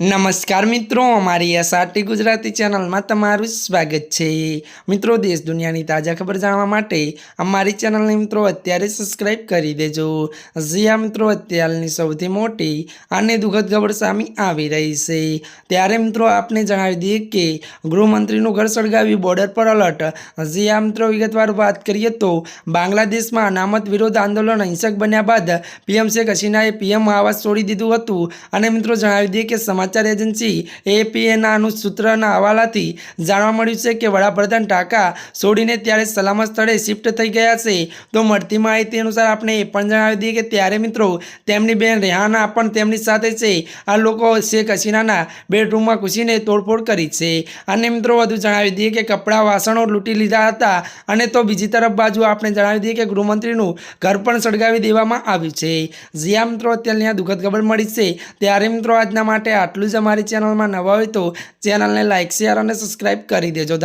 નમસ્કાર મિત્રો, અમારી એસઆરટી ગુજરાતી ચેનલમાં તમારું સ્વાગત છે. મિત્રો, દેશ દુનિયાની તાજા ખબર જાણવા માટે અમારી ચેનલને મિત્રો અત્યારે સબસ્ક્રાઈબ કરી દેજો. જ્યાં મિત્રો, અત્યારની સૌથી મોટી અને દુઃખદ ખબર સામે આવી રહી છે. ત્યારે મિત્રો, આપને જણાવી દઈએ કે ગૃહમંત્રીનું ઘર સળગાવી બોર્ડર પર અલર્ટ જ્યાં મિત્રો, વિગતવાર વાત કરીએ તો બાંગ્લાદેશમાં અનામત વિરોધ આંદોલન હિંસક બન્યા બાદ પીએમ શેખ હસીનાએ પીએમ આવાસ છોડી દીધું હતું. અને મિત્રો, જણાવી દઈએ કે સમાચાર એજન્સી એપીએના સૂત્રના હવાલાથી જાણવા મળ્યું છે કે વડાપ્રધાન ઢાકા છોડીને ત્યારે સલામત સ્થળે શિફ્ટ થઈ ગયા છે. તો મળતી માહિતી અનુસાર આપણે એ પણ જણાવી દઈએ કે ત્યારે મિત્રો તેમની બેન રેહાના પણ તેમની સાથે છે. આ લોકો શેખ હસીનાના બેડરૂમમાં ઘૂસીને તોડફોડ કરી છે. અને મિત્રો વધુ જણાવી દઈએ કે કપડાં, વાસણો લૂંટી લીધા હતા અને તો બીજી તરફ બાજુ આપણે જણાવી દઈએ કે ગૃહમંત્રીનું ઘર પણ સળગાવી દેવામાં આવ્યું છે. જ્યાં મિત્રો, અત્યારની આ દુઃખદ ખબર મળી છે. ત્યારે મિત્રો આજના માટે આટલું જ અમારી ચેનલમાં નવા હોય તો ચેનલને લાઇક શેર અને સબસ્ક્રાઈબ કરી દેજો.